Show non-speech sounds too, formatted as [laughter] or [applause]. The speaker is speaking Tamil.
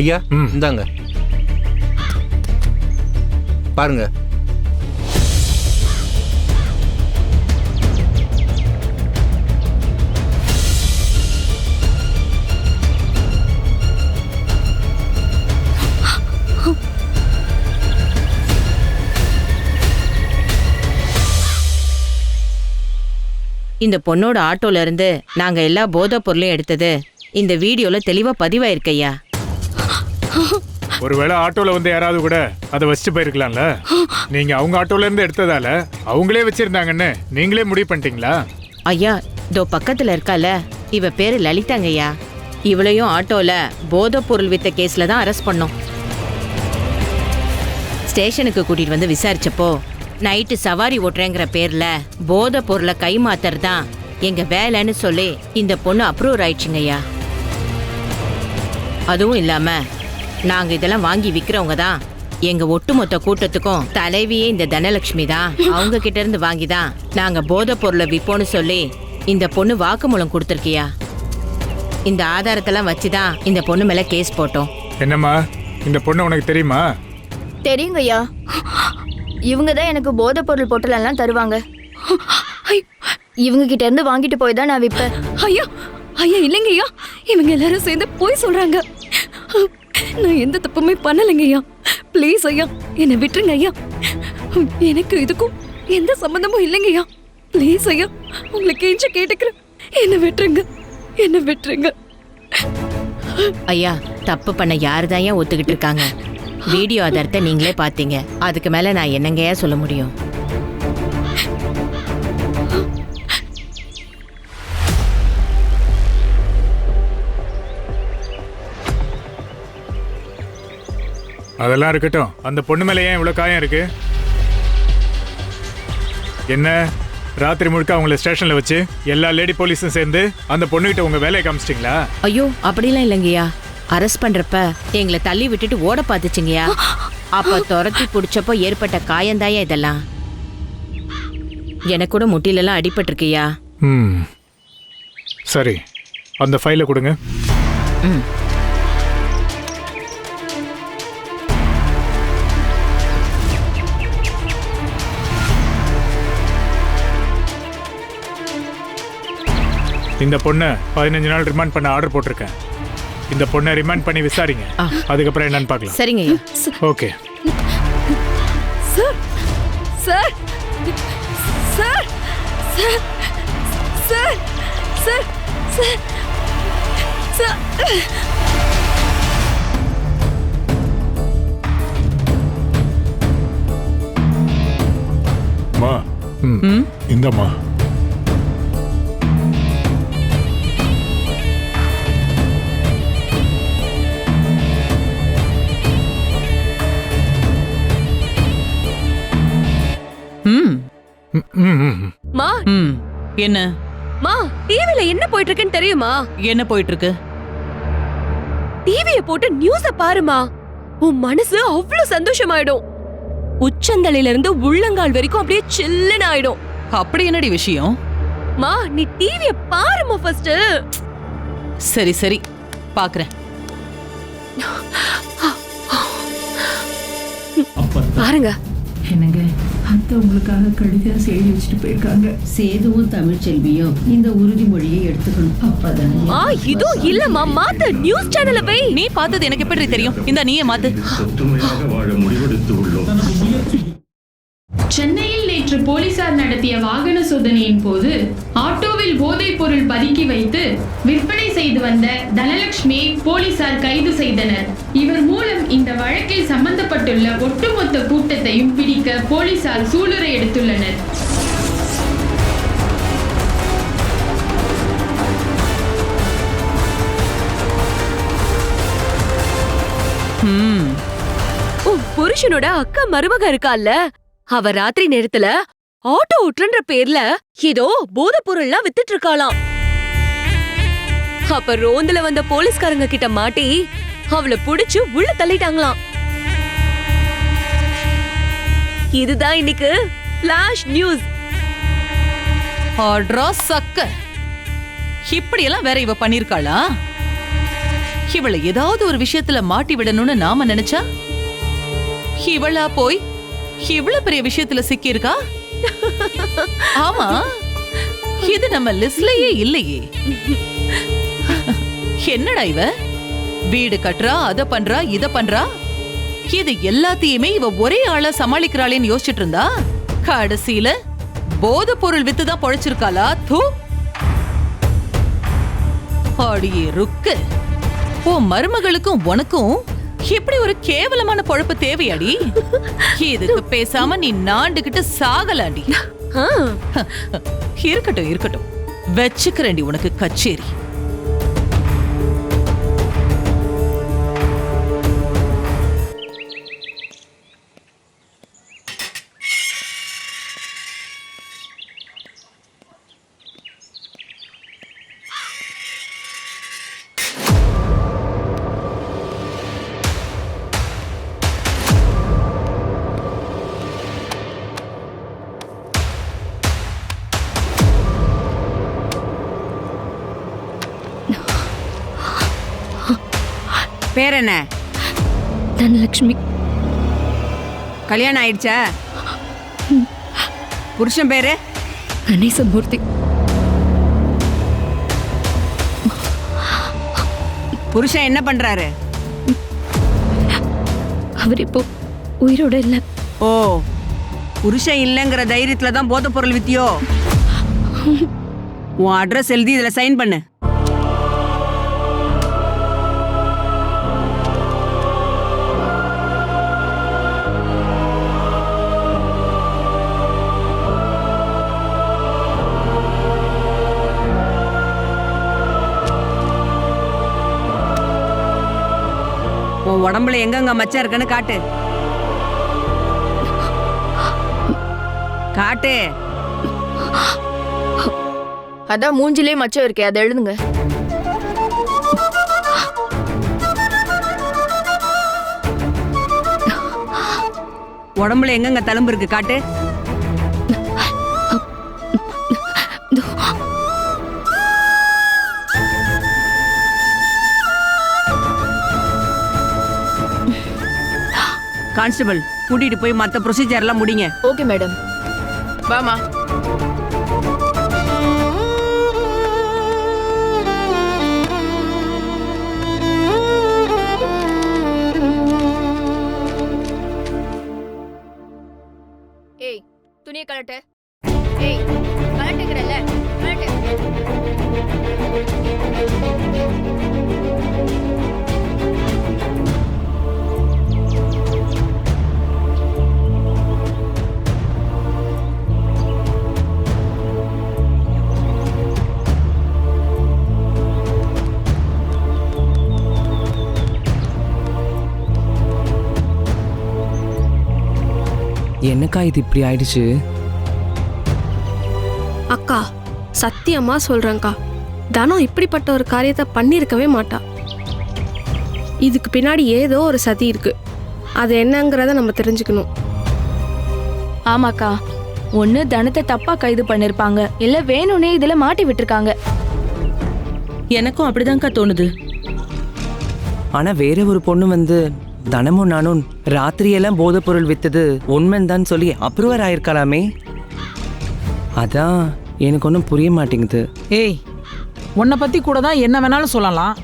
ஐயா. இந்தாங்க. பாருங்க. இந்த பொண்ணோட ஆட்டோல இருந்து நாங்க எல்லா போதைப் பொருளையும் எடுத்தது இந்த வீடியோல தெளிவா பதிவாயிருக்கையா [laughs] ஒருவேளை ஆட்டோல வந்து யாராவது கூட அதை வச்சுட்டு போயிருக்கலாம்ல? நீங்க அவங்க ஆட்டோல இருந்து எடுத்ததால அவங்களே வச்சிருந்தாங்கன்னு நீங்களே முடிவு பண்ணிட்டீங்களா? ஐயா இதோ பக்கத்துல இருக்கால. இவ பேரு லலிதாங்கய்யா. இவளையும் ஆட்டோல போதை பொருள் வித்த கேஸ்ல தான் அரெஸ்ட் பண்ணோம். ஸ்டேஷனுக்கு கூட்டிட்டு வந்து விசாரிச்சப்போ நைட்டு சவாரி ஓட்டுறேங்கிற பேர்ல போதை பொருளை கை தான் எங்க வேலைன்னு சொல்லி இந்த பொண்ணு அப்ரூவ் ஆயிடுச்சுங்கய்யா. அதுவும் இல்லாம நாங்க இதெல்லாம் வாங்கி விக்கிறவங்க தான். எங்க ஒட்டுமொத்த கூட்டத்துக்கும் தலைவியே இந்த தனலட்சுமி தான். அவங்க கிட்ட இருந்து வாங்கி தான் நாங்க போதைப் பொருளை விப்போம்னு சொல்லி இந்த பொண்ணு வாக்குமூலம் கொடுத்துருக்கியா? இந்த ஆதாரத்தெல்லாம் வச்சுதான் இந்த பொண்ணு மேல கேஸ் போட்டோம். என்னம்மா? இந்த பொண்ணு உனக்கு தெரியுமா? தெரியுங்க ஐயா. இவங்க தான் எனக்கு போதைப் பொருள் பொட்டலெல்லாம் தருவாங்க. இவங்க கிட்ட இருந்து வாங்கிட்டு போய் தான் நான் விற்பேன் ஐயா ஐயா இல்லைங்க ஐயா. இவங்க எல்லாரும் சேர்ந்து போய் சொல்றாங்க. நான் எந்த தப்புமே பண்ணலைங்க ஐயா. ப்ளீஸ் ஐயா என்னை விட்டுருங்க ஐயா. எனக்கு இதுக்கும் எந்த சம்மந்தமும் இல்லைங்க ஐயா. ப்ளீஸ் ஐயா உங்களை கெஞ்ச கேட்டுக்கிறேன். என்னை விட்டுருங்க என்னை விட்டுருங்க. ஐயா தப்பு பண்ண யாரு தான் ஒத்துக்கிட்டு இருக்காங்க? வீடியோ ஆதாரத்தை நீங்களே பாத்தீங்க அதுக்கு மேல நான் என்னங்கய்யா சொல்ல முடியும்? அதெல்லாம் இருக்கட்டும். அந்த பொண்ணு மேல ஏன் இவ்வளவு காயம் இருக்கு? என்ன? ராத்திரி முழுக்க அவங்கள ஸ்டேஷன்ல வச்சு எல்லா லேடி போலீஸும் சேர்ந்து அந்த பொண்ணுகிட்ட உங்க வேலையை காமிச்சிட்டிங்களா? ஐயோ அப்படிலாம் இல்லைங்கய்யா. அரெஸ்ட் பண்றப்ப எங்களை தள்ளி விட்டுட்டு ஓட பார்த்துச்சுங்கய்யா. அப்ப துரத்தி பிடிச்சப்போ ஏற்பட்ட காயந்தாயா இதெல்லாம். எனக்கு கூட முட்டிலெல்லாம் அடிபட்டிருக்குயா ம். சரி. அந்த ஃபைலை கொடுங்க. ம். இந்த பொண்ணு பதினஞ்சு நாள் ரிமாண்ட் பண்ண ஆர்டர் போட்டிருக்கேன். இந்த பொண்ணை ரிமாண்ட் பண்ணி விசாரிங்க. அதுக்கப்புறம் என்னன்னு பார்க்கலாம். சரிங்க okay. Sir sir sir sir sir sir sir இந்தம்மா. ம். ம், ம், என்ன? மா டிவில என்ன போயிட்டு இருக்குன்னு தெரியுமா? என்ன போயிட்டு இருக்கு டிவிய போட்டு நியூஸ பாருமா. உன் மனசு அவ்வளவு சந்தோஷமாயிடும். உச்சந்தலையில இருந்து உள்ளங்கால் வரைக்கும் அப்படியே சில்லுன்னு ஆயிடும். அப்படி என்னடி விஷயம்? மா நீ டிவிய பாருமா ஃபர்ஸ்ட் சரி சரி. பாக்குறேன். பாருங்க. என்னங்க? அத்தை உங்களுக்காக கடிதம் எழுதி வச்சுட்டு போயிருக்காங்க. சேதுவும் தமிழ்ச்செல்வியும் இந்த உறுதிமொழியை எடுத்துக்கணும். அப்பதானே மா இதுவும் இல்லம்மா மாத்து நியூஸ் சேனல்ல போய். நீ பார்த்தது எனக்கு எப்படி தெரியும்? இந்த நீயே மாத்து. ஒற்றுமையாக வாழ முடிவெடுத்து உள்ளோம். சென்னையில் நேற்று போலீசார் நடத்திய வாகன சோதனையின் போது ஆட்டோவில் போதைப் பொருள் பதுக்கி வைத்து விற்பனை செய்து வந்த தனலட்சுமியை போலீசார் கைது செய்தனர். இவர் மூலம் இந்த வழக்கில் சம்பந்தப்பட்டுள்ள ஒட்டுமொத்த கூட்டத்தையும் பிடிக்க போலீசார் சூளுரை எடுத்துள்ளனர். உன் புருஷனோட அக்கா மருமக இருக்கால்ல? அவ ராத்திரி நேரத்துல ஆட்டோ ஓட்டுறன்ற பேர்ல ஏதோ போதைப் பொருள்லாம் வித்துட்டு இருக்காளாம். அப்ப ரோந்துல வந்த போலீஸ்காரங்க கிட்ட மாட்டி அவளை புடிச்சு உள்ள தள்ளிட்டாங்களாம். இதுதான் இன்னைக்கு ஃபிளாஷ் நியூஸ் ஆட்ரா சக்க. இப்படியெல்லாம் வேற இவ பண்ணிருக்காளா? இவளை ஏதாவது ஒரு விஷயத்துல மாட்டி விடணும்னு நாம நினைச்சா? இவளா போய் இவ்வளவு பெரிய விஷயத்துல சிக்கியிருக்கா? ஆமா. இது நம்ம லிஸ்ட்லயே இல்லையே. என்னடா இவ? வீடு கட்டுறா அத பண்றா இத பண்றா? இது எல்லாத்தையுமே இவ ஒரே ஆளா சமாளிக்கிறாளேன்னு யோசிச்சுட்டு இருந்தா? கடைசியில போதை பொருள் வித்து தான் பொழைச்சிருக்காளா? தூ! அடியே ருக்கு. உன் மருமகளுக்கும் உனக்கும் இப்படி ஒரு கேவலமான பொழப்பு தேவையாடி? இதுக்கு பேசாம நீ நாண்டுகிட்டு சாகலாண்டி. இருக்கட்டும் இருக்கட்டும். வச்சுக்கிறேன்டி உனக்கு கச்சேரி. பேர் என்ன? தனலட்சுமி கல்யாணம் ஆயிடுச்சா? புருஷன் பேரு? கணேசமூர்த்தி. புருஷன் என்ன பண்றாரு? அவர் இப்போ உயிரோட இல்ல. ஓ புருஷன் இல்லைங்கிற தைரியத்துல தான் போதைப் பொருள் வித்தியோ? உன் அட்ரஸ் எழுதி இதுல சைன் பண்ணு. உன் உடம்புல எங்கெங்க மச்சம் இருக்குன்னு காட்டு. காட்டு. அதான் மூஞ்சிலே மச்சம் இருக்கே அதை எழுதுங்க. உடம்புல எங்கெங்க தழும்பு இருக்கு காட்டு. கான்ஸ்டபிள் கூட்டிட்டு போய் மத்த ப்ரொசீஜர் எல்லாம் முடிங்க. Okay madam. வாமா. ஏய் துணியை கலட்டு என்னக்கா இது இப்படி ஆயிடுச்சு? அக்கா சத்தியமா சொல்றேன்க்கா. தனம் இப்படிப்பட்ட ஒரு காரியத்தை பண்ணியிருக்கவே மாட்டா. இதுக்கு பின்னாடி ஏதோ ஒரு சதி இருக்கு. அது என்னங்கிறத நம்ம தெரிஞ்சுக்கணும். ஆமாக்கா. ஒன்னு தனத்தை தப்பா கைது பண்ணிருப்பாங்க. இல்ல வேணும்னே இதுல மாட்டி விட்டுருக்காங்க. எனக்கும் அப்படிதான்க்கா தோணுது. ஆனா வேற ஒரு பொண்ணு வந்து தனமும் நானும் ராத்திரியெல்லாம் போதைப் பொருள் வித்தது உண்மைன்னு தான் சொல்லி அப்ரூவர் ஆயிருக்கலாமே அதான் எனக்கு ஒன்றும் புரிய மாட்டேங்குது. ஏய் உன்னை பத்தி கூட தான் என்ன வேணாலும் சொல்லலாம்.